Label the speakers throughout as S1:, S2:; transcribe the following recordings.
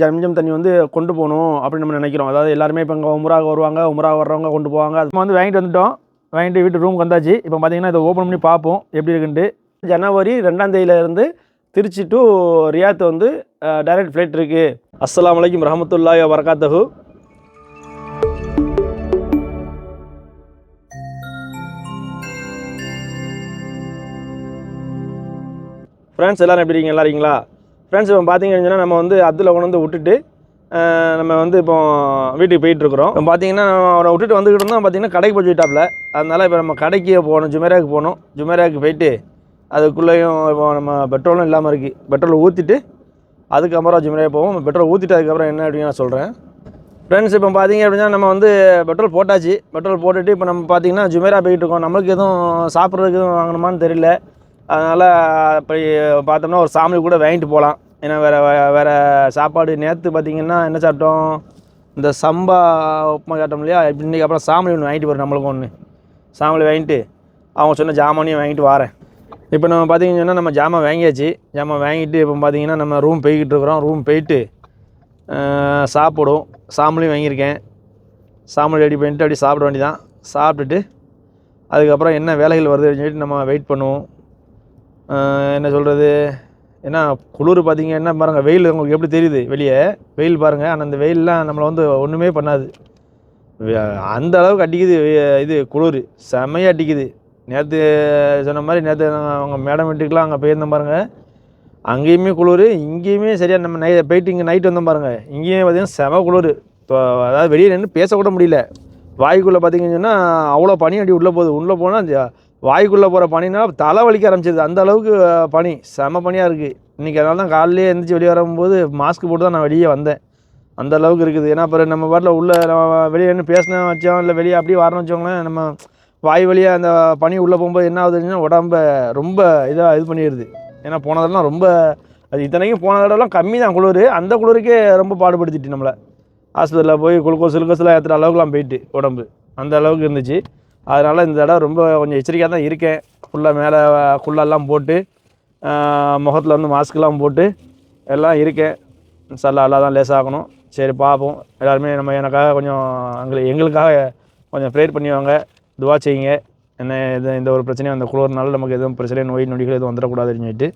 S1: ஜம்ஜம் தண்ணி வந்து கொண்டு போகணும் அப்படின்னு நம்ம நினைக்கிறோம். அதாவது எல்லாருமே இப்போ இங்கே உமராக வருவாங்க உமராக வர்றவங்க கொண்டு போவாங்க. அது வந்து வாங்கிட்டு வந்துட்டோம். வாங்கிட்டு வீட்டு ரூமுக்கு வந்தாச்சு. இப்போ பார்த்தீங்கன்னா இதை ஓப்பன் பண்ணி பார்ப்போம் எப்படி இருக்குன்ட்டு. ஜனவரி ரெண்டாம் தேதியிலேருந்து திருச்சி டு ரியாத் வந்து டைரக்ட் ஃப்ளைட் இருக்குது அஸ்லாம் அலைக்கும் ரஹமத்துல்லாய் வரகாத்தஹு ஃப்ரெண்ட்ஸ் எல்லோரும் எப்படி இருக்கீங்க? எல்லாருங்களா ஃப்ரெண்ட்ஸ் இப்போ பார்த்தீங்கன்னா நம்ம வந்து அதில் கொண்டு விட்டுட்டு நம்ம வந்து இப்போ வீட்டுக்கு போயிட்டுருக்குறோம் இப்போ பார்த்தீங்கன்னா நம்ம அவரை விட்டுட்டு வந்துக்கிட்டு இருந்தோம். பார்த்தீங்கன்னா கடைக்கு போய் போயிட்டாப்ல அதனால் இப்போ நம்ம கடைக்கு போகணும் ஜுமேராக்கு போகணும். ஜுமேராக்கு போயிட்டு அதுக்குள்ளேயும் இப்போ நம்ம பெட்ரோலும் இல்லாமல் இருக்குது பெட்ரோல் ஊற்றிட்டு அதுக்கப்புறம் ஜுமேரா போவோம். பெட்ரோல் ஊற்றிட்டு அதுக்கப்புறம் என்ன அப்படின்னு நான் சொல்கிறேன் ஃப்ரெண்ட்ஸ் இப்போ பார்த்தீங்க அப்படின்னா நம்ம வந்து பெட்ரோல் போட்டாச்சு. பெட்ரோல் போட்டுட்டு இப்போ நம்ம பார்த்தீங்கன்னா ஜுமேரா போயிட்டு இருக்கோம். நம்மளுக்கு எதுவும் சாப்பிட்றதுக்கு எதுவும் வாங்கணுமான்னு தெரியல. அதனால் அப்படி பார்த்தோம்னா ஒரு சாமி கூட வாங்கிட்டு போகலாம். ஏன்னா வேறு வேறு சாப்பாடு நேற்று பார்த்தீங்கன்னா என்ன சாப்பிட்டோம்? இந்த சம்பா உப்புமா சாப்பிட்டோம் இல்லையா? இன்றைக்கி அப்புறம் சாமி ஒன்று வாங்கிட்டு போகிறோம் நம்மளுக்கு ஒன்று சாமி வாங்கிட்டு அவங்க சொன்ன ஜாமானையும் வாங்கிட்டு வரேன். இப்போ நம்ம பார்த்தீங்கன்னா நம்ம ஜாமான் வாங்கியாச்சு. ஜாமான் வாங்கிட்டு இப்போ பார்த்தீங்கன்னா நம்ம ரூம் போய்கிட்டு இருக்கிறோம். ரூம் போயிட்டு சாப்பிடும் சாம்பலையும் வாங்கியிருக்கேன். சாம்பல் ரெடி பண்ணிட்டு அப்படியே சாப்பிட வேண்டியதான் சாப்பிட்டுட்டு அதுக்கப்புறம் என்ன வேலைகள் வருது அப்படின்னு சொல்லிட்டு நம்ம வெயிட் பண்ணுவோம். என்ன சொல்கிறது ஏன்னா குளிர் பார்த்திங்க என்ன பாருங்கள் வெயில் உங்களுக்கு எப்படி தெரியுது வெளியே? வெயில் பாருங்கள் ஆனால் அந்த வெயிலெலாம் நம்மளை வந்து ஒன்றுமே பண்ணாது. அந்த அளவுக்கு அடிக்குது வெ- இது குளிர். செமையாக அடிக்குது. நேற்று சொன்ன மாதிரி நேற்று அவங்க மேடம் வீட்டுக்கெலாம் அங்கே போயிருந்தோம் பாருங்கள் அங்கேயுமே குளிர் இங்கேயுமே சரியாக நம்ம நை போயிட்டு இங்கே நைட் வந்தோம் பாருங்கள் இங்கேயும் பார்த்திங்கன்னா செம குளிர். இப்போ அதாவது வெளியே நின்று பேசக்கூட முடியல. வாய்க்குள்ளே பார்த்தீங்கன்னா அவ்வளோ பனி அடி உள்ளே போகுது. உள்ளே போனால் வாய்க்குள்ளே போகிற பனினால் தலை வலிக்க ஆரம்பிச்சிது. அந்த அளவுக்கு பனி. செம பனியாக இருக்குது இன்றைக்கி அதனால தான் காலையிலே எழுந்திரிச்சி வெளியே வரும்போது மாஸ்க் போட்டு தான் நான் வெளியே வந்தேன். அந்த அளவுக்கு இருக்குது. ஏன்னா அப்புறம் நம்ம பாட்டில் உள்ளே நம்ம வெளியே நின்று பேசினா வச்சோம் இல்லை வெளியே அப்படியே வரணும் வச்சோங்களேன் நம்ம வாய் வழியாக அந்த பனி உள்ளே போகும்போது என்ன ஆகுதுன்னா உடம்ப ரொம்ப இதாக இது பண்ணிடுது. ஏன்னா போன தடவைலாம் ரொம்ப அது இத்தனைக்கும் போன தடவைலாம் கம்மி தான் குளிர். அந்த குளிருக்கே ரொம்ப பாடுபடுத்திட்டு நம்மளை. ஹாஸ்பிட்டலில் போய் குளுக்கோஸ் குளுக்கோஸ்லாம் ஏற்றுற அளவுக்குலாம் போயிட்டு உடம்பு. அந்த அளவுக்கு இருந்துச்சு. அதனால் இந்த தடவை ரொம்ப கொஞ்சம் எச்சரிக்கையாக தான் இருக்கேன். ஃபுல்லாக மேலே குள்ளெல்லாம் போட்டு முகத்தில் வந்து மாஸ்க்கெலாம் போட்டு எல்லாம் இருக்கேன். சல்லா எல்லாம் தான் லேசாகணும். சரி பார்ப்போம் எல்லாருமே நம்ம எனக்காக கொஞ்சம் எங்களுக்கு எங்களுக்காக கொஞ்சம் ப்ரேயர் பண்ணிவாங்க துவா செய்யுங்க. என்ன இது இந்த ஒரு பிரச்சனையும் அந்த குளிர்னால நமக்கு எதுவும் பிரச்சனை நோய் நொடிகள் எதுவும் வந்துடக்கூடாதுன்னு சொல்லிட்டு.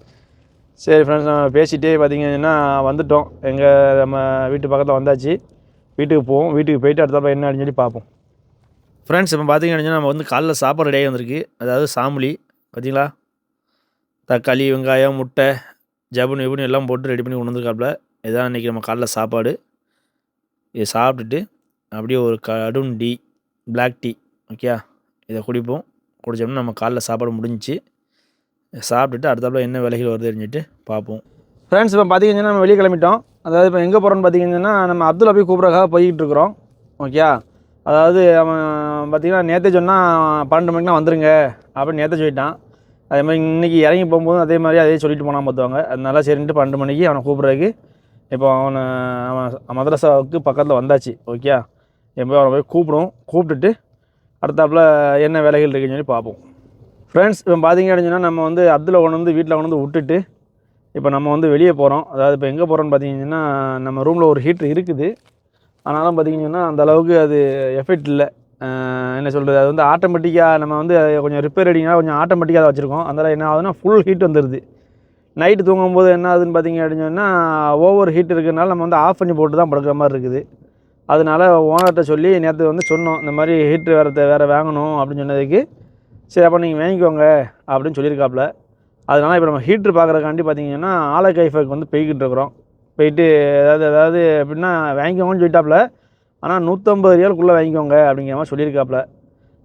S1: சரி ஃப்ரெண்ட்ஸ் நம்ம பேசிகிட்டே பார்த்தீங்கன்னா வந்துட்டோம். எங்கள் நம்ம வீட்டு பக்கத்தில் வந்தாச்சு. வீட்டுக்கு போவோம். வீட்டுக்கு போயிட்டு அடுத்தப்ப என்ன அப்படின்னு சொல்லி பார்ப்போம் ஃப்ரெண்ட்ஸ் இப்போ பார்த்தீங்கன்னா நம்ம வந்து காலைல சாப்பாடு ரெடியாகி வந்திருக்கு. அதாவது சாமுலி பார்த்தீங்களா தக்காளி வெங்காயம் முட்டை ஜபுன் இபுன் எல்லாம் போட்டு ரெடி பண்ணி கொண்டு வந்திருக்காப்புல இதுதான் இன்றைக்கி நம்ம காலைல சாப்பாடு. இதை சாப்பிட்டுட்டு அப்படியே ஒரு கடும் டீ பிளாக் டீ ஓகே இதை குடிப்போம். குடித்தோம்னா நம்ம காலைல சாப்பாடு முடிஞ்சிச்சு. சாப்பிட்டுட்டு அடுத்தாப்புல என்ன விலைகள் வருது தெரிஞ்சுட்டு பார்ப்போம் ஃப்ரெண்ட்ஸ் இப்போ பார்த்தீங்கன்னா நம்ம வெளியே கிளம்பிட்டோம். அதாவது இப்போ எங்கே போகிறோம்னு பார்த்தீங்கன்னா நம்ம அப்துல் அபி கூப்பிட்றக்காக போய்கிட்டு இருக்கிறோம். ஓகே அதாவது அவன் பார்த்திங்கன்னா நேற்று சொன்னால் பன்னெண்டு மணிக்கெலாம் வந்துருங்க அப்படின்னு நேற்று சொல்லிட்டான். அதே மாதிரி இன்றைக்கி இறங்கி போகும்போது அதே மாதிரி அதே சொல்லிட்டு போனால் பார்த்துவாங்க. அதனால சரின்ட்டு பன்னெண்டு மணிக்கு அவனை கூப்பிட்றதுக்கு இப்போ அவனை அவன் மதரசாவுக்கு பக்கத்தில் வந்தாச்சு. ஓகே எப்போ அவனை போய் கூப்பிடுவோம். கூப்பிட்டுட்டு அடுத்தாப்புல என்ன வேலைகள் இருக்குன்னு சொல்லி பார்ப்போம். ஃப்ரெண்ட்ஸ் இப்போ பார்த்தீங்க அப்படின்னா நம்ம வந்து அப்துல்ல கொண்டு வந்து வீட்டில் கொண்டு வந்து விட்டுட்டு இப்போ நம்ம வந்து வெளியே போகிறோம் அதாவது இப்போ எங்கே போகிறோம்னு பார்த்தீங்கன்னா நம்ம ரூமில் ஒரு ஹீட்ரு இருக்குது. ஆனாலும் பார்த்தீங்கன்னா அந்த அளவுக்கு அது எஃபெக்ட் இல்லை. என்ன சொல்கிறது அது வந்து ஆட்டோமேட்டிக்காக நம்ம வந்து கொஞ்சம் ரிப்பேர் அடிங்கன்னா கொஞ்சம் ஆட்டோமேட்டிக்காக அதை வச்சுருக்கோம். அதனால் என்ன ஆகுதுன்னா ஃபுல் ஹீட் வந்துடுது நைட்டு தூங்கும்போது என்ன ஆகுதுன்னு பார்த்தீங்க அப்படின்னு சொன்னால் ஓவர் ஹீட் இருக்கிறனால நம்ம வந்து ஆஃப் பண்ணி போட்டு தான் படுக்கிற மாதிரி இருக்குது. அதனால ஓனர்கிட்ட சொல்லி நேற்று வந்து சொன்னோம் இந்த மாதிரி ஹீட்ரு வேறு வேறு வாங்கணும் அப்படின்னு சொன்னதுக்கு. சரி அப்போ நீங்கள் வாங்கிக்கோங்க அப்படின்னு சொல்லியிருக்காப்புல அதனால் இப்போ நம்ம ஹீட்ரு பார்க்குறக்காண்டி பார்த்தீங்கன்னா ஆலை கைஃபுக்கு வந்து போய்கிட்டு இருக்கிறோம். போயிட்டு ஏதாவது ஏதாவது எப்படின்னா வாங்கிக்கோங்கன்னு சொல்லிட்டாப்புல. ஆனால் நூற்றம்பது ரியாலுக்குள்ளே வாங்கிக்கோங்க அப்படிங்கிற மாதிரி சொல்லியிருக்காப்புல.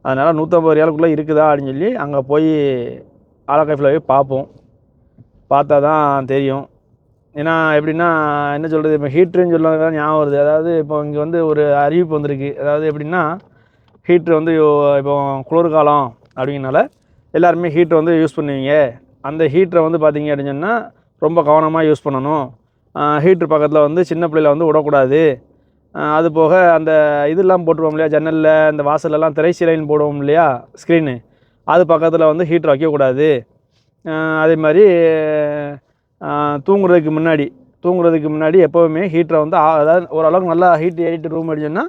S1: அதனால் நூற்றம்பது ரியாலுக்குள்ளே இருக்குதா அப்படின்னு சொல்லி அங்கே போய் ஆலை கைஃபில் போய் பார்ப்போம் பார்த்தா தான் தெரியும். ஏன்னா எப்படின்னா என்ன சொல்கிறது இப்போ ஹீட்ருன்னு சொல்லுறது ஞாபகம் வருது. அதாவது இப்போ இங்கே வந்து ஒரு அறிவிப்பு வந்திருக்கு. அதாவது எப்படின்னா ஹீட்ரு வந்து இப்போ குளிர்காலம் அப்படிங்கனால எல்லாருமே ஹீட்ரு வந்து யூஸ் பண்ணுவீங்க. அந்த ஹீட்டரை வந்து பார்த்தீங்க அப்படின்னு சொன்னால் ரொம்ப கவனமாக யூஸ் பண்ணணும். ஹீட்ரு பக்கத்தில் வந்து சின்ன பிள்ளையில வந்து விடக்கூடாது. அது போக அந்த இதெல்லாம் போட்டுருவோம் இல்லையா? ஜன்னலில் இந்த திரை திரைச்சீலைன்னு போடுவோம் இல்லையா? ஸ்க்ரீனு அது பக்கத்தில் வந்து ஹீட்ரு வைக்கக்கூடாது. அதே மாதிரி தூங்குறதுக்கு முன்னாடி தூங்குறதுக்கு முன்னாடி எப்போவுமே ஹீட்டரை வந்து ஆ- அதாவது ஓரளவுக்கு நல்லா ஹீட் ஏறிட்டு ரூம் அடிச்சோன்னா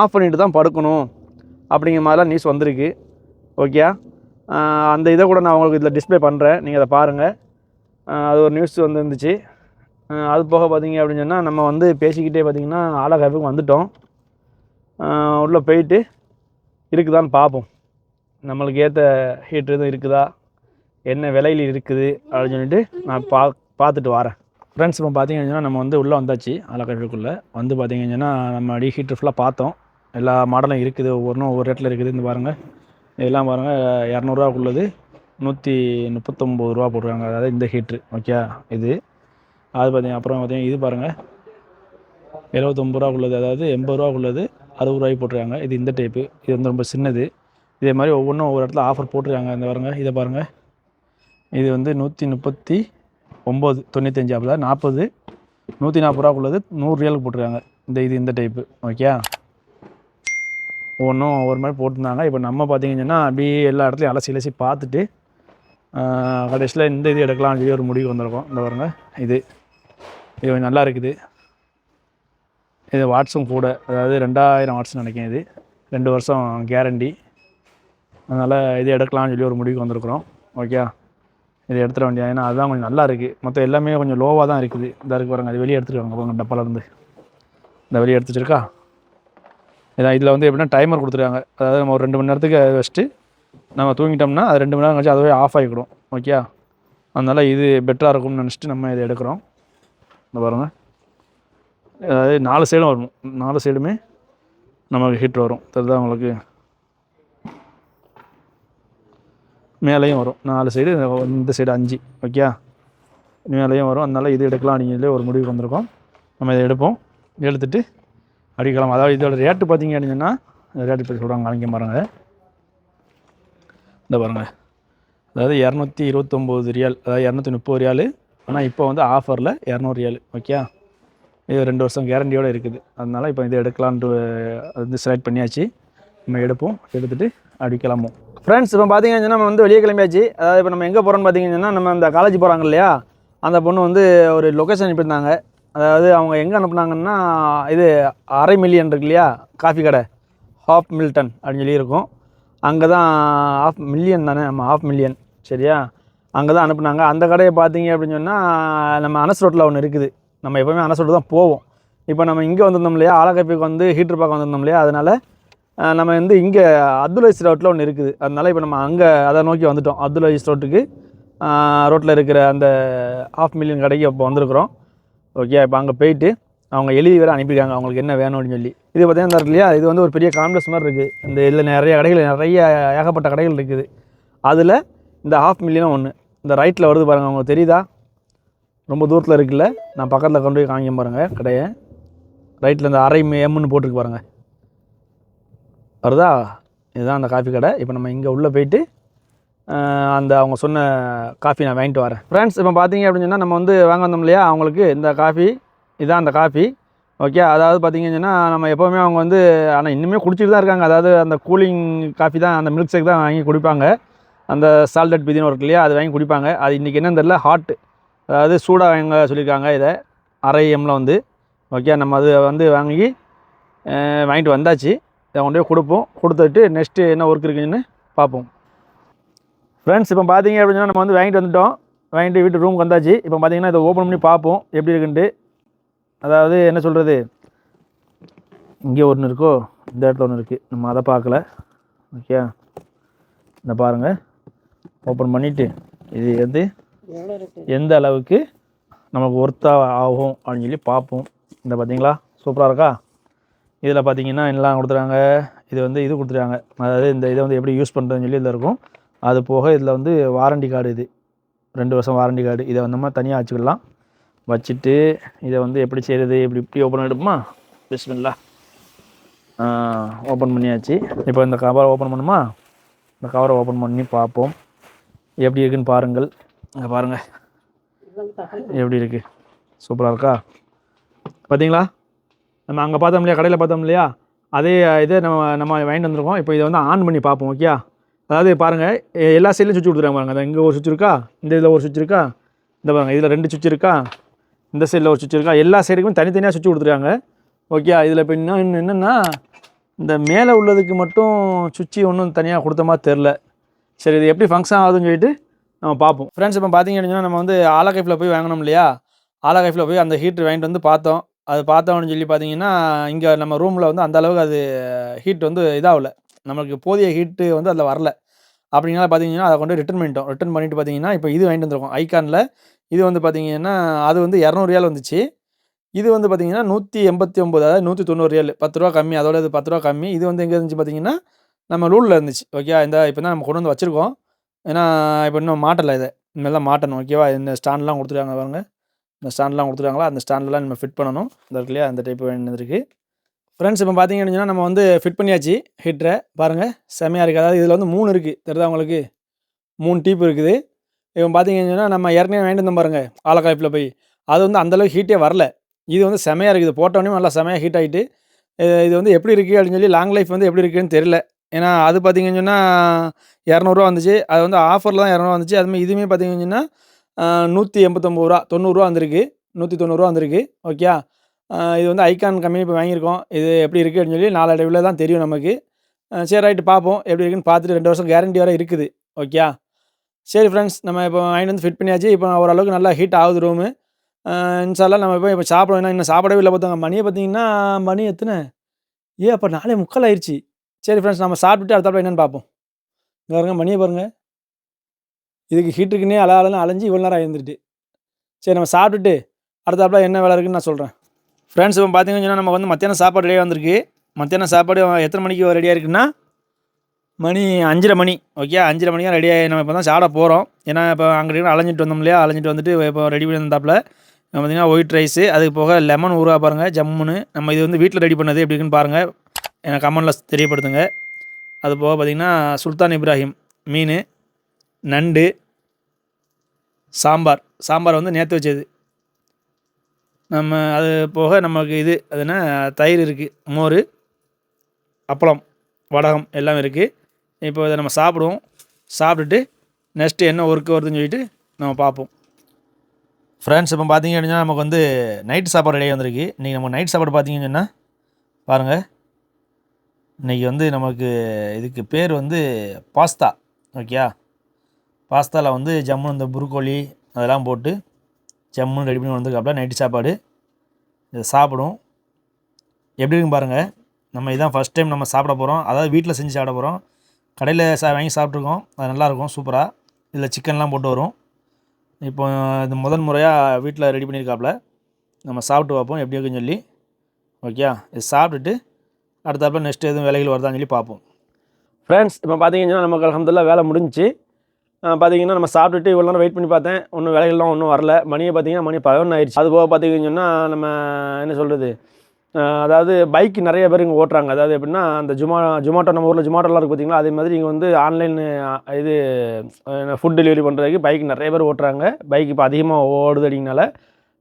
S1: ஆஃப் பண்ணிட்டு தான் படுக்கணும். அப்படிங்கிற மாதிரிலாம் நியூஸ் வந்திருக்கு. ஓகே அந்த இதை கூட நான் உங்களுக்கு இதில் டிஸ்ப்ளே பண்ணுறேன் நீங்கள் அதை பாருங்கள் அது ஒரு நியூஸ் வந்து இருந்துச்சு அது போக பார்த்தீங்க அப்படின்னு சொன்னால் நம்ம வந்து பேசிக்கிட்டே பார்த்தீங்கன்னா ஆலகாப்புக்கு வந்துட்டோம். உள்ளே போயிட்டு இருக்குதான்னு பார்ப்போம். நம்மளுக்கு ஏற்ற ஹீட்ரு எதுவும் இருக்குதா? என்ன விலையில் இருக்குது? அப்படின்னு சொல்லிட்டு நான் பா பார்த்துட்டு வரேன். ஃப்ரெண்ட்ஸ் இப்போ பார்த்தீங்கன்னா நம்ம வந்து உள்ளே வந்தாச்சு ஆலக்காட்டுக்குள்ளே வந்து பார்த்தீங்கன்னா நம்ம அடி ஹீட்ரு ஃபுல்லாக பார்த்தோம். எல்லா மாடலும் இருக்குது ஒவ்வொன்றும் ஒவ்வொரு ரேட்டில் இருக்குது. இந்த பாருங்கள் இதெல்லாம் பாருங்கள் இரநூறுவாக்குள்ளது நூற்றி முப்பத்தொம்போது ரூபா போட்டுருக்காங்க. அதாவது இந்த ஹீட்ரு ஓகே இது. அது பார்த்தீங்க அப்புறம் பார்த்தீங்கன்னா இது பாருங்கள் எழுபத்தொம்பது ரூபா உள்ளது. அதாவது எண்பது ரூபா உள்ளது. அறுபது ரூபாய்க்கு போட்டிருக்காங்க. இது இந்த டைப்பு இது வந்து ரொம்ப சின்னது. இதே மாதிரி ஒவ்வொன்றும் ஒவ்வொரு இடத்துல ஆஃபர் போட்டிருக்காங்க. இந்த பாருங்கள் இதை பாருங்கள் இது வந்து நூற்றி முப்பத்தி ஒம்பது தொண்ணூத்தஞ்சு அப்போ நாற்பது. நூற்றி நாற்பது ரூபா உள்ளது. நூறு ரியலுக்கு போட்டிருக்காங்க. இந்த இது இந்த டைப்பு ஓகே ஒவ்வொன்றும் ஒவ்வொரு மாதிரி போட்டிருந்தாங்க. இப்போ நம்ம பார்த்தீங்கன்னா அப்படியே எல்லா இடத்துலையும் அலசி அலசி பார்த்துட்டு கடைசியில் இந்த இது எடுக்கலாம்னு சொல்லி ஒரு முடிவு வந்திருக்கோம். இந்த பாருங்கள் இது. இது கொஞ்சம் நல்லா இருக்குது. இது வாட்ஸும் கூட அதாவது ரெண்டாயிரம் வாட்ஸ் நினைக்கிறேன் இது. ரெண்டு வருஷம் கேரண்டி அதனால் இது எடுக்கலாம்னு சொல்லி ஒரு முடிவுக்கு வந்திருக்குறோம். ஓகே இது எடுத்துட வேண்டியது. ஏன்னா அதுதான் கொஞ்சம் நல்லா இருக்குது மொத்தம் எல்லாமே கொஞ்சம் லோவாக தான் இருக்குது. இதாக இருக்கு பாருங்க. அது வெளியே எடுத்துருக்காங்க பாருங்கள் டப்பாலேருந்து. இந்த வெளியே எடுத்து இருக்கா இதான் இதில் வந்து எப்படின்னா டைமர் கொடுத்துருக்காங்க. அதாவது நம்ம ஒரு ரெண்டு மணி நேரத்துக்கு வச்சுட்டு நம்ம தூங்கிட்டோம்னா அது ரெண்டு மணி நேரம் கழிச்சு அதுவே ஆஃப் ஆகிக்கிடும். ஓகே அதனால் இது பெட்டராக இருக்கும்னு நினச்சிட்டு நம்ம இதை எடுக்கிறோம். இந்த பாருங்கள் அதாவது நாலு சைடும் வரும். நாலு சைடுமே நமக்கு ஹிட் வரும். தெரியுதா உங்களுக்கு? மேலேயும் வரும். நாலு சைடு இந்த சைடு அஞ்சு. ஓகே மேலேயும் வரும். அதனால் இது எடுக்கலாம் அப்படிங்கிறதே ஒரு முடிவுக்கு வந்திருக்கோம். நம்ம இதை எடுப்போம். எடுத்துட்டு அடிக்கலாம். அதாவது இதோட ரேட்டு பார்த்தீங்க அப்படின்னா ரேட்டு பற்றி சொல்கிறாங்க காமிக்க பாருங்க. இந்த பாருங்கள் அதாவது இரநூத்தி இருபத்தொம்போது ரியால் அதாவது இரநூத்தி முப்பது ரியாலு ஆனால் இப்போ வந்து ஆஃபரில் இரநூறு ஏழு ஓகே? இது ரெண்டு வருஷம் கேரண்டியோடு இருக்குது. அதனால் இப்போ இதை எடுக்கலான்ட்டு வந்து செலக்ட் பண்ணியாச்சு. நம்ம எடுப்போம் எடுத்துகிட்டு அப்படி ஃப்ரெண்ட்ஸ் இப்போ பார்த்தீங்கன்னா நம்ம வந்து வெளியே கிளம்பியாச்சு. அதாவது இப்போ நம்ம எங்கே போகிறோம்னு பார்த்தீங்கன்னா நம்ம அந்த காலேஜ் போகிறாங்க இல்லையா? அந்த பொண்ணு வந்து ஒரு லொக்கேஷன் அனுப்பியிருந்தாங்க. அதாவது அவங்க எங்கே அனுப்புனாங்கன்னா இது அரை மில்லியன் இருக்கு இல்லையா? காஃபி கடை. ஹாஃப் மில்டன் அப்படின்னு சொல்லி இருக்கும் அங்கே தான் ஹாஃப் மில்லியன் தானே? நம்ம ஹாஃப் மில்லியன் சரியா? அங்கே தான் அனுப்புனாங்க. அந்த கடையை பார்த்தீங்க அப்படின்னு சொன்னால் நம்ம அனஸ் ரோட்டில் ஒன்று இருக்குது. நம்ம எப்போவுமே அனஸ் ரோட்டு தான் போவோம். இப்போ நம்ம இங்கே வந்திருந்தோம் இல்லையா? ஆலகப்பிக்கு வந்து ஹீட்டர் பார்க்க வந்திருந்தோம் இல்லையா? அதனால் நம்ம வந்து இங்கே அப்துல் ரோட்டில் ஒன்று இருக்குது. அதனால் இப்போ நம்ம அங்கே அதை நோக்கி வந்துட்டோம். அப்துல் அஜீஸ் ரோட்டுக்கு ரோட்டில் இருக்கிற அந்த ஹாஃப் மில்லியன் கடைக்கு இப்போ வந்திருக்கிறோம். ஓகே இப்போ அங்கே போயிட்டு அவங்க எழுதி வேறு அனுப்பியிருக்காங்க. அவங்களுக்கு என்ன வேணும் அப்படின்னு சொல்லி. இது பார்த்தீங்கன்னா இல்லையா? இது வந்து ஒரு பெரிய காம்ப்ளெக்ஸ் மாதிரி இருக்குது இந்த இதில் நிறைய கடைகள் நிறைய ஏகப்பட்ட கடைகள் இருக்குது. அதில் இந்த ஹாஃப் மில்லியனும் ஒன்று இந்த ரைட்டில் வருது பாருங்கள் உங்களுக்கு தெரியுதா? ரொம்ப தூரத்தில் இருக்குல்ல? நான் பக்கத்தில் கொண்டு போய் காமிக்க பாருங்கள் கடையை. ரைட்டில் இந்த அரை எம்னு போட்டிருக்கு பாருங்கள் வருதா? இதுதான் அந்த காஃபி கடை. இப்போ நம்ம இங்கே உள்ளே போயிட்டு அந்த அவங்க சொன்ன காஃபி நான் வாங்கிட்டு வரேன். ஃப்ரெண்ட்ஸ் இப்போ பார்த்தீங்க அப்படின்னு சொன்னால் நம்ம வந்து வாங்க வந்தோம் இல்லையா? அவங்களுக்கு இந்த காஃபி இதான் அந்த காஃபி ஓகே அதாவது பார்த்தீங்கன்னு சொன்னால் நம்ம எப்போவுமே அவங்க வந்து ஆனால் இன்னுமே குடிச்சிட்டு தான் இருக்காங்க. அதாவது அந்த கூலிங் காஃபி தான் அந்த மில்க் ஷேக் தான் வாங்கி குடிப்பாங்க. அந்த சால்டட் பிதின்னு இருக்கு இல்லையா அது வாங்கி குடிப்பாங்க. அது இன்றைக்கி என்னன்னு தெரியல ஹாட்டு அதாவது சூடாக வாங்க சொல்லியிருக்காங்க இதை. அரை எம்மில் வந்து. ஓகே நம்ம அது வந்து வாங்கி வாங்கிட்டு வந்தாச்சு. இதை கொண்டு போய் கொடுப்போம். கொடுத்துட்டு நெக்ஸ்ட்டு என்ன ஒர்க் இருக்குன்னு பார்ப்போம். ஃப்ரெண்ட்ஸ் இப்போ பார்த்தீங்க அப்படின்னா நம்ம வந்து வாங்கிட்டு வந்துட்டோம். வாங்கிட்டு வீட்டு ரூமுக்கு வந்தாச்சு. இப்போ பார்த்தீங்கன்னா இதை ஓப்பன் பண்ணி பார்ப்போம். எப்படி இருக்குன்ட்டு. அதாவது என்ன சொல்கிறது இங்கே ஒன்று இருக்கோ இந்த இடத்துல ஒன்று இருக்குது நம்ம அதை பார்க்கல. ஓகே இந்த பாருங்கள் ஓப்பன் பண்ணிவிட்டு இது எது? எந்த அளவுக்கு நமக்கு ஒர்த்தாக ஆகும் அப்படின்னு சொல்லி பார்ப்போம். இந்த பார்த்தீங்களா சூப்பராக இருக்கா? இதில் பார்த்தீங்கன்னா எல்லாம் கொடுத்துருக்காங்க? இது வந்து இது கொடுத்துருக்காங்க. அதாவது இந்த இதை வந்து எப்படி யூஸ் பண்ணுறதுன்னு சொல்லி இதில் இருக்கும். அது போக இதில் வந்து வாரண்டி கார்டு இது. ரெண்டு வருஷம் வாரண்டி கார்டு இதை வந்து நம்ம தனியாக வச்சுக்கலாம். வச்சுட்டு இதை வந்து எப்படி செய்கிறது இப்படி இப்படி ஓப்பன் எடுப்போமா பிஸ்மில்லா. ஓப்பன் பண்ணியாச்சு. இப்போ இந்த கவரை ஓப்பன் பண்ணுமா? இந்த கவரை ஓப்பன் பண்ணி பார்ப்போம். எப்படி இருக்குன்னு பாருங்கள். இங்கே பாருங்கள் எப்படி இருக்குது சூப்பராக இருக்கா? பார்த்தீங்களா நம்ம அங்கே பார்த்தோம் இல்லையா? கடையில் பார்த்தோம் இல்லையா? அதே இதை நம்ம நம்ம வாங்கிட்டு வந்திருக்கோம். இப்போ இதை வந்து ஆன் பண்ணி பார்ப்போம் ஓகே அதாவது பாருங்கள் எல்லா சைட்லையும் சுவிட்ச் கொடுத்துருக்காங்க பாருங்க. இங்கே ஒரு சுவிட்ச் இருக்கா? இந்த இதில் ஒரு சுவிட்ச் இருக்கா? இந்த பாருங்கள் இதில் ரெண்டு சுவிட்ச் இருக்கா? இந்த சைடில் ஒரு சுவிட்ச் இருக்கா? எல்லா சைடுக்குமே தனித்தனியாக சுவிட்ச் கொடுத்துருக்காங்க. ஓகே இதில் இப்போ இன்னும் இன்னும் என்னென்னா இந்த மேலே உள்ளதுக்கு மட்டும் சுவிட்சு ஒன்றும் தனியாக கொடுத்த மாதிரி தெரில சரி இது எப்படி ஃபங்க்ஷன் ஆகுதுன்னு சொல்லிட்டு நம்ம பார்ப்போம். ஃப்ரெண்ட்ஸ் இப்போ பார்த்தீங்கன்னா நம்ம வந்து ஆலகைஃபில் போய் வாங்கினோம் இல்லையா? ஆலகைஃபில் போய் அந்த ஹீட்ரு வாங்கிட்டு வந்து பார்த்தோம். அது பார்த்தோம்னு சொல்லி பார்த்தீங்கன்னா இங்கே நம்ம ரூமில் வந்து அந்த அளவுக்கு அது ஹீட் வந்து இதாகல. நம்மளுக்கு போதிய ஹீட்டு வந்து அதில் வரல. அப்படினால பார்த்தீங்கன்னா அதை கொண்டு ரிட்டர்ன் பண்ணிட்டோம். ரிட்டர்ன் பண்ணிட்டு பார்த்தீங்கன்னா இப்போ இது வாங்கிட்டு வந்திருக்கோம். ஐகானில் இது வந்து பார்த்தீங்கன்னா அது வந்து இரநூறுயால் வந்துச்சு. இது வந்து பார்த்தீங்கன்னா நூற்றி எண்பத்தி ஒம்பது அதாவது நூற்றி தொண்ணூறு ரியல். பத்து ரூபா கம்மி அதோட இது பத்து ரூபா கம்மி. இது வந்து எங்கே இருந்துச்சு பார்த்தீங்கன்னா நம்ம லூலில் இருந்துச்சு. ஓகேவா? இந்த இப்போ தான் நம்ம கொண்டு வந்து வச்சுருக்கோம். ஏன்னா இப்போ இன்னும் மாட்டலை இதை. இனிமேல் மாட்டணும். ஓகேவா? இந்த ஸ்டாண்ட்லாம் கொடுத்துருக்காங்க பாருங்க. இந்த ஸ்டாண்ட்லாம் கொடுத்துருக்காங்களா அந்த ஸ்டாண்ட்லாம் நம்ம ஃபிட் பண்ணணும். இந்த இல்லையா? அந்த டைப் வேண்டியது ஃப்ரெண்ட்ஸ் இப்போ பார்த்தீங்கன்னா நம்ம வந்து ஃபிட் பண்ணியாச்சு. ஹீட்டரை பாருங்கள் செமையாக இருக்குது அதாவது இதில் வந்து மூணு இருக்குது தெரியுதா உங்களுக்கு? மூணு டீப் இருக்குது. இப்போ பார்த்தீங்கன்னா நம்ம ஏற்கனவே வாங்கிட்டு வந்தோம் பாருங்கள் ஆலக்காய்ப்பில் போய். அது வந்து அந்தளவுக்கு ஹீட்டே வரல. இது வந்து செமையாக இருக்குது. போட்டோன்னே நல்லா செமையாக ஹீட் ஆகிட்டு இது வந்து எப்படி இருக்குது அப்படின்னு சொல்லி லாங் லைஃப் வந்து எப்படி இருக்குன்னு தெரில ஏன்னா அது பார்த்தீங்கன்னு சொன்னால் இரநூறுவா வந்துச்சு. அது வந்து ஆஃபரில் தான் இரநூறுவா வந்துச்சு. அதுமாதிரி இதுவுமே பார்த்தீங்கன்னு சொன்னால் நூற்றி எண்பத்தொம்பது ரூபா தொண்ணூறுரூவா வந்திருக்கு. நூற்றி தொண்ணூறுரூவா வந்திருக்கு. ஓகே இது வந்து ஐகான் கம்பெனி இப்போ வாங்கியிருக்கோம். இது எப்படி இருக்குது அப்படின்னு சொல்லி நாலடைவில் தான் தெரியும் நமக்கு. சரி ரைட்டு பார்ப்போம் எப்படி இருக்குன்னு பார்த்துட்டு ரெண்டு வருஷம் கேரண்டி வர இருக்குது. ஓகே சரி ஃப்ரெண்ட்ஸ் நம்ம இப்போ வாங்கிட்டு வந்து ஃபிட் பண்ணியாச்சு. இப்போ ஓரளவுக்கு நல்லா ஹீட் ஆகுது ரூமு இன்ஷால்லாம் நம்ம இப்போ இப்போ சாப்பிட வேணாம் இன்னும் சாப்பிடவே இல்லை பார்த்தாங்க மணியை பார்த்தீங்கன்னா மணி எத்தனை? ஏ அப்போ நாளே முக்கால் ஆயிடுச்சு சரி ஃப்ரெண்ட்ஸ் நம்ம சாப்பிட்டுட்டு அடுத்தாப்புல என்னென்னு பார்ப்போம். இங்கே பாருங்க மணியை பாருங்கள் இதுக்கு ஹீட்டுக்குன்னே அல அலன்னு அலைஞ்சு இவ்வளோ நேரம் இருந்துட்டு சரி நம்ம சாப்பிட்டுட்டு அடுத்தாப்புல என்ன வேலை இருக்குன்னு நான் சொல்கிறேன் ஃப்ரெண்ட்ஸ் இப்போ பார்த்தீங்கன்னு சொன்னால் நம்ம வந்து மத்தியானம் சாப்பாடு ரெடியாக வந்திருக்கு. மத்தியானம் சாப்பாடு எத்தனை மணிக்கு ரெடியாக இருக்குன்னா மணி அஞ்சரை மணி. ஓகே அஞ்சரை மணிக்கு ரெடியாக நம்ம இப்போ தான் சாப்பிட போகிறோம் ஏன்னா இப்போ அங்கே அலைஞ்சிட்டு வந்தோம் இல்லையா? அலைஞ்சிட்டு வந்துட்டு இப்போ ரெடி பண்ணி வந்தாப்புல பார்த்தீங்கன்னா ஒயிட் ரைஸு அதுக்கு போக லெமன் ஊறுகா பாருங்கள் ஜம்முன்னு. நம்ம இது வந்து வீட்டில் ரெடி பண்ணது எப்படி இருக்குன்னு பாருங்கள் எனக்கு கமெண்டில் தெரியப்படுத்துங்க. அது போக பார்த்திங்கன்னா சுல்தான் இப்ராஹிம் மீன் நண்டு சாம்பார். சாம்பார் வந்து நேற்று வச்சது. நம்ம அது போக நமக்கு இது அதுனா தயிர் இருக்குது மோர் அப்பளம் வடகம் எல்லாம் இருக்குது இப்போ இதை நம்ம சாப்பிடுவோம். சாப்பிட்டுட்டு நெக்ஸ்ட்டு என்ன ஒர்க்கு வருதுன்னு சொல்லிட்டு நம்ம பார்ப்போம். ஃப்ரெண்ட்ஸ் இப்போ பார்த்தீங்க அப்படின்னா நமக்கு வந்து நைட் சாப்பாடு ரெடியாக வந்திருக்கு. இன்றைக்கி நம்ம நைட் சாப்பாடு பார்த்தீங்கன்னு சொன்னால் பாருங்கள் இன்றைக்கி வந்து நமக்கு இதுக்கு பேர் வந்து பாஸ்தா ஓகேயா பாஸ்தாவில் வந்து ஜம்முன்னு இந்த புருக்கோழி அதெல்லாம் போட்டு ஜம்முன்னு ரெடி பண்ணி வந்திருக்காப்புல நைட்டு சாப்பாடு. இதை சாப்பிடும். எப்படி இருக்குன்னு பாருங்கள் நம்ம இதான் ஃபஸ்ட் டைம் நம்ம சாப்பிட போகிறோம் அதாவது வீட்டில் செஞ்சு சாப்பிட போகிறோம் கடையில் சா வாங்கி சாப்பிட்ருக்கோம் அது நல்லாயிருக்கும் சூப்பராக இதில் சிக்கன்லாம் போட்டு வரும். இப்போ இது முதல் முறையாக வீட்டில் ரெடி பண்ணியிருக்காப்புல நம்ம சாப்பிட்டு பார்ப்போம் எப்படி இருக்குன்னு சொல்லி. ஓகே இது சாப்பிட்டுட்டு அடுத்தாப்புல நெக்ஸ்ட் எதுவும் வேலைகள் வருதான்னு சொல்லி பார்ப்போம். ஃப்ரெண்ட்ஸ் இப்போ பார்த்தீங்கன்னா நமக்கு அலமதுல்லா வேலை முடிஞ்சுச்சு. பார்த்தீங்கன்னா நம்ம சாப்பிட்டுட்டு இவ்வளோ நேரம் வெயிட் பண்ணி பார்த்தேன். ஒன்றும் வேலைகள்லாம் ஒன்றும் வரல. மணியை பார்த்தீங்கன்னா மணி பதினொன்று ஆயிடுச்சு. அது போக பார்த்தீங்கன்னா நம்ம என்ன சொல்கிறது அதாவது பைக் நிறைய பேர் இங்கே ஓட்டுறாங்க. அதாவது எப்படின்னா அந்த ஜுமா ஜொமாட்டோ நம்ம ஊரில் ஜொமாட்டோலாம் இருக்குது பார்த்தீங்களா அதே மாதிரி இங்கே வந்து ஆன்லைன் இது ஃபுட் டெலிவரி பண்ணுறதுக்கு பைக் நிறைய பேர் ஓட்டுறாங்க. பைக் இப்போ அதிகமாக ஓடுது அப்படிங்கனால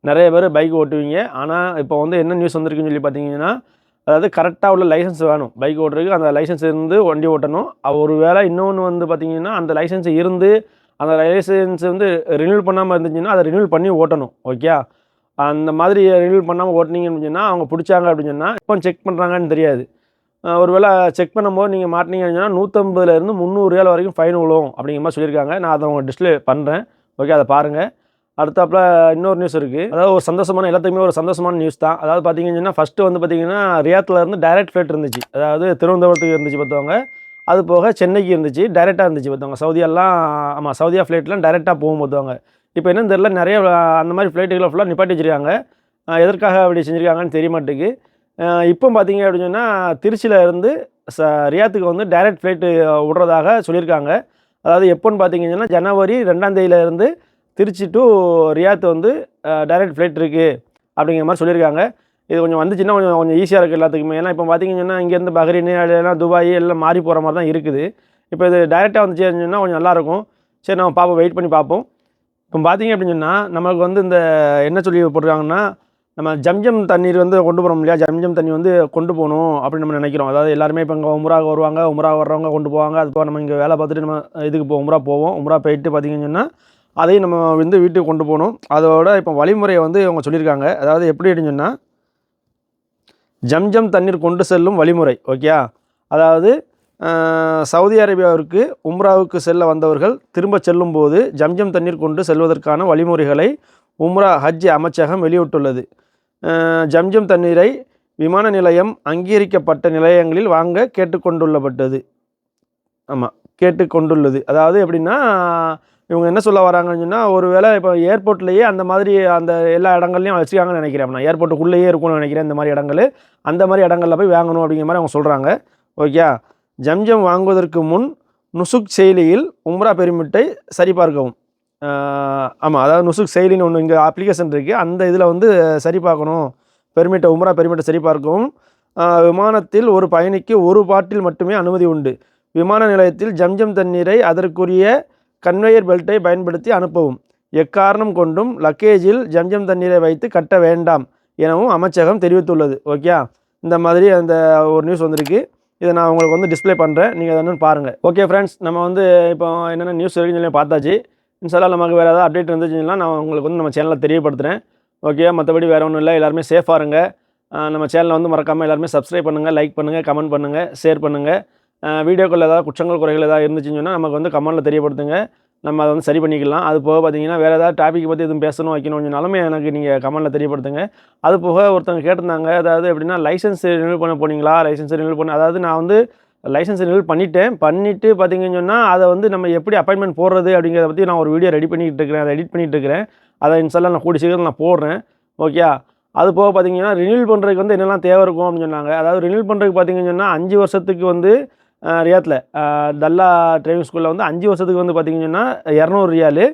S1: நிறைய பேர் பைக் ஓட்டுவீங்க. ஆனால் இப்போ வந்து என்ன நியூஸ் வந்திருக்குன்னு சொல்லி பார்த்தீங்கன்னா அதாவது கரெக்டாக உள்ள லைசன்ஸ் வேணும். பைக் ஓட்டுறதுக்கு அந்த லைசன்ஸ் இருந்து வண்டி ஓட்டணும். ஒரு வேளை இன்னொன்று வந்து பார்த்தீங்கன்னா அந்த லைசன்ஸ் இருந்து அந்த லைசன்ஸ் வந்து ரினியூல் பண்ணாமல் இருந்துச்சுன்னா அதை ரினியூல் பண்ணி ஓட்டணும். ஓகே அந்த மாதிரி ரினியூல் பண்ணாமல் ஓட்டினீங்க அவங்க பிடிச்சாங்க அப்படின்னு சொன்னால் இப்போ செக் பண்ணுறாங்கன்னு தெரியாது. ஒரு ஒருவேளை செக் பண்ணும்போது நீங்கள் மாட்டினீங்க அப்படின்னா நூற்றம்பதுலேருந்து முந்நூறு ரூபாய் வரைக்கும் ஃபைன் விழுவும் அப்படிங்கிற மாதிரி சொல்லியிருக்காங்க. நான் அதை அவங்க டிஸ்பிளே பண்ணுறேன் ஓகே அதை பாருங்கள் அடுத்தாப்புல இன்னொரு நியூஸ் இருக்குது அதாவது ஒரு சந்தோஷமான எல்லாத்துக்குமே ஒரு சந்தோஷமான நியூஸ் தான். அதாவது பார்த்தீங்கன்னா ஃபஸ்ட்டு வந்து பார்த்தீங்கன்னா ரியாத்தில் இருந்து டைரக்ட் ஃப்ளைட் இருந்துச்சு. அதாவது திருவனந்தபுரத்துக்கு இருந்துச்சு பார்த்தவங்க அது போக சென்னைக்கு இருந்துச்சு டைரெக்டாக இருந்துச்சு பார்த்தவங்க சவுதியெல்லாம் ஆமாம் சவுதியா ஃப்ளைட்லாம் டைரெக்டாக போகும் பார்த்தவங்க இப்போ என்னன்னு தெரில நிறைய அந்த மாதிரி ஃப்ளைட்டுகளை ஃபுல்லாக நிப்பாட்டி வச்சிருக்காங்க. எதற்காக அப்படி செஞ்சுருக்காங்கன்னு தெரிய மாட்டேங்குது. இப்போ பார்த்தீங்க அப்படின்னு சொன்னால் திருச்சியில் இருந்து ச ரியாத்துக்கு வந்து டைரக்ட் ஃப்ளைட்டு விடுறதாக சொல்லியிருக்காங்க. அதாவது எப்போன்னு பார்த்தீங்கன்னா ஜனவரி ரெண்டாம் தேதியிலேருந்து திருச்சி டு ரியாத் வந்து டைரக்ட் ஃப்ளைட் இருக்குது அப்படிங்கிற மாதிரி சொல்லியிருக்காங்க. இது கொஞ்சம் வந்துச்சுன்னா கொஞ்சம் கொஞ்சம் ஈஸியாக இருக்குது எல்லாத்துக்குமே. ஏன்னா இப்போ பார்த்தீங்கன்னா இங்கேருந்து பஹ்ரைன் இல்லைன்னா துபாய் எல்லாம் மாறி போகிற மாதிரி தான் இருக்குது. இப்போ இது டைரெக்டாக வந்துச்சுன்னா கொஞ்சம் நல்லாயிருக்கும். சரி நம்ம பார்ப்போம் வெயிட் பண்ணி பார்ப்போம் இப்போ பார்த்தீங்க அப்படின்னு சொன்னால் நமக்கு வந்து இந்த என்ன சொல்லி போட்டிருக்காங்கன்னா நம்ம ஜம்ஜம் தண்ணீர் வந்து கொண்டு போகிறோம் இல்லையா? ஜம்ஜம் தண்ணி வந்து கொண்டு போகணும் அப்படின்னு நம்ம நினைக்கிறோம். அதாவது எல்லாருமே இப்போ இங்கே உம்ராக வருவாங்க உம்ரா வர்றவங்க கொண்டு போவாங்க. அது போக நம்ம இங்கே வேலை பார்த்துட்டு நம்ம இதுக்கு போ உம்ரா போவோம். உம்ரா போயிட்டு பார்த்தீங்கன்னு சொன்னால் அதையும் நம்ம வந்து வீட்டுக்கு கொண்டு போகணும். அதோட இப்போ வழிமுறையை வந்து அவங்க சொல்லியிருக்காங்க. அதாவது எப்படி அப்படின்னு சொன்னால் ஜம்ஜம் தண்ணீர் கொண்டு செல்லும் வழிமுறை ஓகே அதாவது சவுதி அரேபியாவிற்கு உம்ராவுக்கு செல்ல வந்தவர்கள் திரும்ப செல்லும்போது ஜம்ஜம் தண்ணீர் கொண்டு செல்வதற்கான வழிமுறைகளை உம்ரா ஹஜ் அமைச்சகம் வெளியிட்டுள்ளது. ஜம்ஜம் தண்ணீரை விமான நிலையம் அங்கீகரிக்கப்பட்ட நிலையங்களில் வாங்க கேட்டுக்கொண்டுள்ளப்பட்டது. ஆமாம் கேட்டுக்கொண்டுள்ளது. அதாவது எப்படின்னா இவங்க என்ன சொல்ல வராங்கன்னு சொன்னால் ஒரு வேளை இப்போ ஏர்போர்ட்லேயே அந்த மாதிரி அந்த எல்லா இடங்கள்லையும் வச்சுக்காங்கன்னு நினைக்கிறேன். நான் ஏர்போர்ட்டுக்குள்ளேயே இருக்கும்னு நினைக்கிறேன் இந்த மாதிரி இடங்கள். அந்த மாதிரி இடங்களில் போய் வாங்கணும் அப்படிங்கிற மாதிரி அவங்க சொல்கிறாங்க ஓகே ஜம்ஜம் வாங்குவதற்கு முன் நுசுக் செயலியில் உம்ரா பெருமிட்டை சரிபார்க்கவும். ஆமாம் அதாவது நுசுக் செயலின்னு ஒன்று இங்கே அப்ளிகேஷன் இருக்குது அந்த இதில் வந்து சரி பார்க்கணும் பெருமிட்டை உம்ரா பெருமிட்டை சரிபார்க்கவும். விமானத்தில் ஒரு பயணிக்கு ஒரு பாட்டில் மட்டுமே அனுமதி உண்டு. விமான நிலையத்தில் ஜம்ஜம் தண்ணீரை அதற்குரிய கன்வேயர் பெல்ட்டை பயன்படுத்தி அனுப்பவும். எக்காரணம் கொண்டும் லக்கேஜில் ஜம்ஜம் தண்ணீரை வைத்து கட்ட வேண்டாம் எனவும் அமைச்சகம் தெரிவித்துள்ளது. ஓகே இந்த மாதிரி அந்த ஒரு நியூஸ் வந்திருக்கு. இதை நான் உங்களுக்கு வந்து டிஸ்ப்ளே பண்ணுறேன் நீங்கள் என்னென்னு பாருங்கள் ஓகே ஃப்ரெண்ட்ஸ் நம்ம வந்து இப்போ என்னென்ன நியூஸ் இருக்குன்னு சொல்லி பார்த்தாச்சு. இன்சாலாம் நமக்கு வேறு ஏதாவது அப்டேட் இருந்துச்சுன்னா நான் உங்களுக்கு வந்து நம்ம சேனலில் தெரியப்படுத்துகிறேன் ஓகே மற்றபடி வேறு ஒன்றும் இல்லை. எல்லாருமே சேஃபாக இருங்க. நம்ம சேனலை வந்து மறக்காமல் எல்லாருமே சப்ஸ்கிரைப் பண்ணுங்கள் லைக் பண்ணுங்கள் கமெண்ட் பண்ணுங்கள் ஷேர் பண்ணுங்கள் வீடியோக்கள் ஏதாவது குற்றங்கள் குறைகள் ஏதாவது இருந்துச்சுன்னு சொன்னால் நமக்கு வந்து கமெண்ட்டில் தெரியப்படுத்துங்க. நம்ம அதை வந்து சரி பண்ணிக்கலாம். அது போக பார்த்தீங்கன்னா வேறு ஏதாவது டாபிக் பற்றி எதுவும் பேசணும் வைக்கணும்னாலுமே எனக்கு நீங்கள் கமெண்ட்டில் தெரியப்படுத்துங்க. அது போக ஒருத்தவங்க கேட்டிருந்தாங்க அதாவது எப்படின்னா லைசன்ஸ் ரினியூல் பண்ண போனீங்களா? லைசன்ஸ் ரினியூல் பண்ண அதாவது நான் வந்து லைசன்ஸ் ரினியூல் பண்ணிட்டேன். பண்ணிவிட்டு பார்த்தீங்கன்னு சொன்னால் அதை வந்து நம்ம எப்படி அப்பாயின்மெண்ட் போடுறது அப்படிங்கிறத பற்றி நான் ஒரு வீடியோ ரெடி பண்ணிக்கிட்டு இருக்கிறேன். அதை எடிட் பண்ணிகிட்டு இருக்கிறேன். அதை இன்ஷால்லா நான் கூடி சீக்கிரம் நான் போடுறேன். ஓகே அது போக பார்த்தீங்கன்னா ரினியூல் பண்ணுறதுக்கு வந்து என்னெல்லாம் தேவை இருக்கும் அப்படின்னு சொன்னாங்க. அதாவது ரினியூல் பண்ணுறதுக்கு பார்த்தீங்கன்னு சொன்னால் அஞ்சு வருஷத்துக்கு வந்து ரியாத்தில் தல்லா டிரைவிங் ஸ்கூலில் வந்து அஞ்சு வருஷத்துக்கு வந்து பார்த்திங்கன்னா இரநூறு ரியாலு.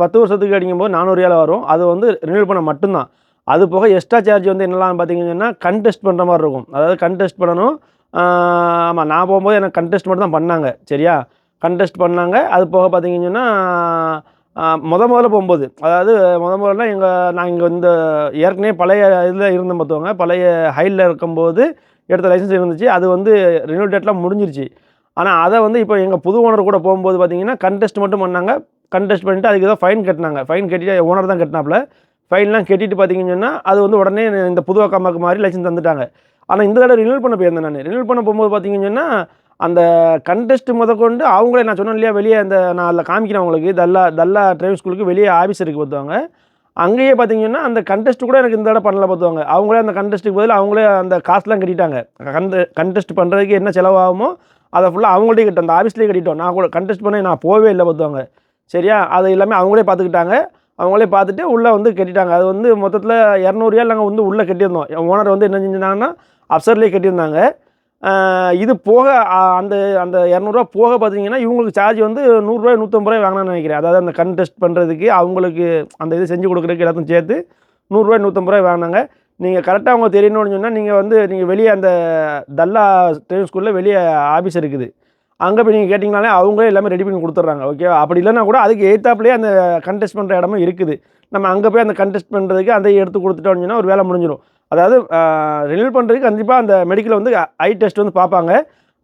S1: பத்து வருஷத்துக்கு அடிக்கும்போது நானூறு ரியால் வரும். அது வந்து ரினியூல் பண்ண மட்டும்தான். அது போக எக்ஸ்ட்ரா சார்ஜ் வந்து என்னெல்லாம் பார்த்தீங்கன்னு சொன்னால் கண்டெஸ்ட் பண்ணுற மாதிரி இருக்கும். அதாவது கண்டெஸ்ட் பண்ணணும். ஆமாம் நான் போகும்போது எனக்கு கண்டெஸ்ட் மட்டும் தான் பண்ணாங்க. சரியா? கண்டெஸ்ட் பண்ணாங்க. அது போக பார்த்தீங்கன்னு சொன்னால் முத முதல்ல போகும்போது அதாவது முத முதல்ல எங்கள் நான் இங்கே இந்த ஏற்கனவே பழைய இதில் இருந்த பார்த்துவாங்க பழைய ஹைலில் இருக்கும்போது எடுத்த லைசன்ஸ் இருந்துச்சு. அது வந்து ரினியூல் டேட்லாம் முடிஞ்சிருச்சு. ஆனால் அதை வந்து இப்போ எங்கள் புது ஓனர் கூட போகும்போது பார்த்தீங்கன்னா கண்டெஸ்ட் மட்டும் பண்ணாங்க. கண்டெஸ்ட் பண்ணிட்டு அதுக்கு ஏதோ ஃபைன் கட்டினாங்க. ஃபைன் கட்டிட்டு ஓனர் தான் கட்டினாப்புல. ஃபைன்லாம் கட்டிட்டு பார்த்தீங்கன்னு சொன்னால் அது வந்து உடனே இந்த புது அக்காமாக்கு மாதிரி லைசன்ஸ் தந்துட்டாங்க. ஆனால் இந்த தடவை ரினியூல் பண்ண போயிருந்தேன் நான். ரினியூல் பண்ண போகும்போது பார்த்தீங்கன்னு சொன்னால் அந்த கண்டெஸ்ட் முதற்கொண்டு அவங்களே நான் சொன்னேன் இல்லையா வெளியே அந்த நான் அதில் காமிக்கிறேன் அவங்களுக்கு தல்லா தல்லா டிரைவிங் ஸ்கூலுக்கு வெளியே ஆஃபீஸ் இருக்குது பார்த்துவாங்க அங்கேயே பார்த்தீங்கன்னா அந்த கண்டெஸ்ட் கூட எனக்கு இந்த தடவை பண்ணல பார்த்துவாங்க அவங்களே அந்த கண்டெஸ்ட்டுக்கு பதில் அவங்களே அந்த காசுலாம் கட்டிட்டாங்க. கண்ட கண்டெஸ்ட் பண்ணுறதுக்கு என்ன செலவாகுமோ அதை ஃபுல்லாக அவங்கள்ட்டே கட்டோம் அந்த ஆஃபீஸ்லேயே கட்டிட்டோம். நான் கூட கண்டெஸ்ட் பண்ண நான் போகவே இல்லை பார்த்துவாங்க சரியா? அது எல்லாமே அவங்களே பார்த்துக்கிட்டாங்க. அவங்களே பார்த்துட்டு உள்ளே வந்து கட்டிட்டாங்க. அது வந்து மொத்தத்தில் இரநூறுவா நாங்கள் வந்து உள்ளே கட்டியிருந்தோம். ஓனர் வந்து என்ன செஞ்சிருந்தாங்கன்னா அப்சர்லேயே கட்டியிருந்தாங்க. இது போக அந்த அந்த இரநூறுவா போக பார்த்தீங்கன்னா இவங்களுக்கு சார்ஜ் வந்து நூறுரூவா நூற்றம்பது ரூபாய் வாங்கினான்னு நினைக்கிறேன். அதாவது அந்த கண்டெஸ்ட் பண்ணுறதுக்கு அவங்களுக்கு அந்த இது செஞ்சு கொடுக்குறதுக்கு எல்லாத்தையும் சேர்த்து நூறுரூவா நூற்றம்பது ரூபாய் வாங்கினாங்க நீங்கள் கரெக்டாக அவங்க தெரியணும்னு சொன்னால் நீங்கள் வந்து நீங்கள் வெளியே அந்த தல்லா ட்ரெயின் ஸ்கூலில் வெளியே ஆஃபீஸ் இருக்குது. அங்கே போய் நீங்கள் கேட்டிங்கனாலே அவங்களே எல்லாமே ரெடி பண்ணி கொடுத்துட்றாங்க ஓகே அப்படி இல்லைன்னா கூட அதுக்கு எய்த்தாப்லேயே அந்த கண்டெஸ்ட் பண்ணுற இடமும் இருக்குது. நம்ம அங்கே போய் அந்த கண்டெஸ்ட் பண்ணுறதுக்கு அதை எடுத்து கொடுத்துட்டோம்னு சொன்னால் ஒரு வேலை முடிஞ்சிடும் அதாவது ரினியூல் பண்ணுறதுக்கு கண்டிப்பாக அந்த மெடிக்கல் வந்து ஐ டெஸ்ட் வந்து பார்ப்பாங்க.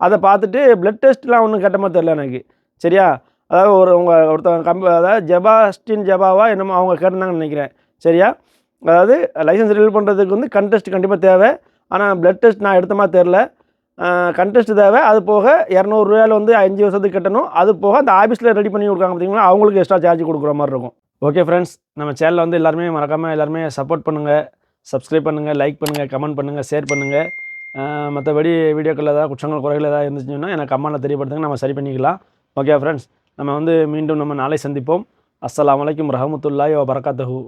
S1: அதை பார்த்துட்டு ப்ளட் டெஸ்ட்லாம் ஒன்றும் கட்டமாக மாதிரி தெரில எனக்கு. சரியா? அதாவது ஒரு உங்கள் ஒருத்தவங்க கம்ப அதாவது ஜெபாஸ்டின் ஜெபாவா என்னமோ அவங்க கேட்டிருந்தாங்கன்னு நினைக்கிறேன். சரியா? அதாவது லைசன்ஸ் ரினியூல் பண்ணுறதுக்கு வந்து கண்டெஸ்ட் கண்டிப்பாக தேவை. ஆனால் பிளட் டெஸ்ட் நான் எடுத்தமா தெரில கண்டெஸ்ட் தேவை. அது போக இரநூறுவாயில் வந்து அஞ்சு வருஷத்துக்கு கட்டணும். அது போக அந்த ஆஃபீஸில் ரெடி பண்ணி கொடுக்காங்க பார்த்தீங்கன்னா அவங்களுக்கு எக்ஸ்ட்ரா சார்ஜ் கொடுக்குற மாதிரி இருக்கும். ஓகே ஃப்ரெண்ட்ஸ் நம்ம சேனலில் வந்து எல்லாருமே மறக்காமல் எல்லாருமே சப்போர்ட் பண்ணுங்கள் சப்ஸ்கிரைப் பண்ணுங்கள் லைக் பண்ணுங்கள் கமெண்ட் பண்ணுங்கள் ஷேர் பண்ணுங்கள் மற்றபடி வீடியோக்கள் ஏதாவது குற்றங்கள் குறைகள் ஏதாவது இருந்துச்சுன்னா எனக்கு கமெண்ட்டில் தெரியப்படுத்துங்க நம்ம சரி பண்ணிக்கலாம். ஓகே ஃப்ரெண்ட்ஸ் நம்ம வந்து மீண்டும் நம்ம நாளை சந்திப்போம். அஸ்லாம் அலைக்கும் ரஹமத்துல்லாய் வ பரகாத்தஹு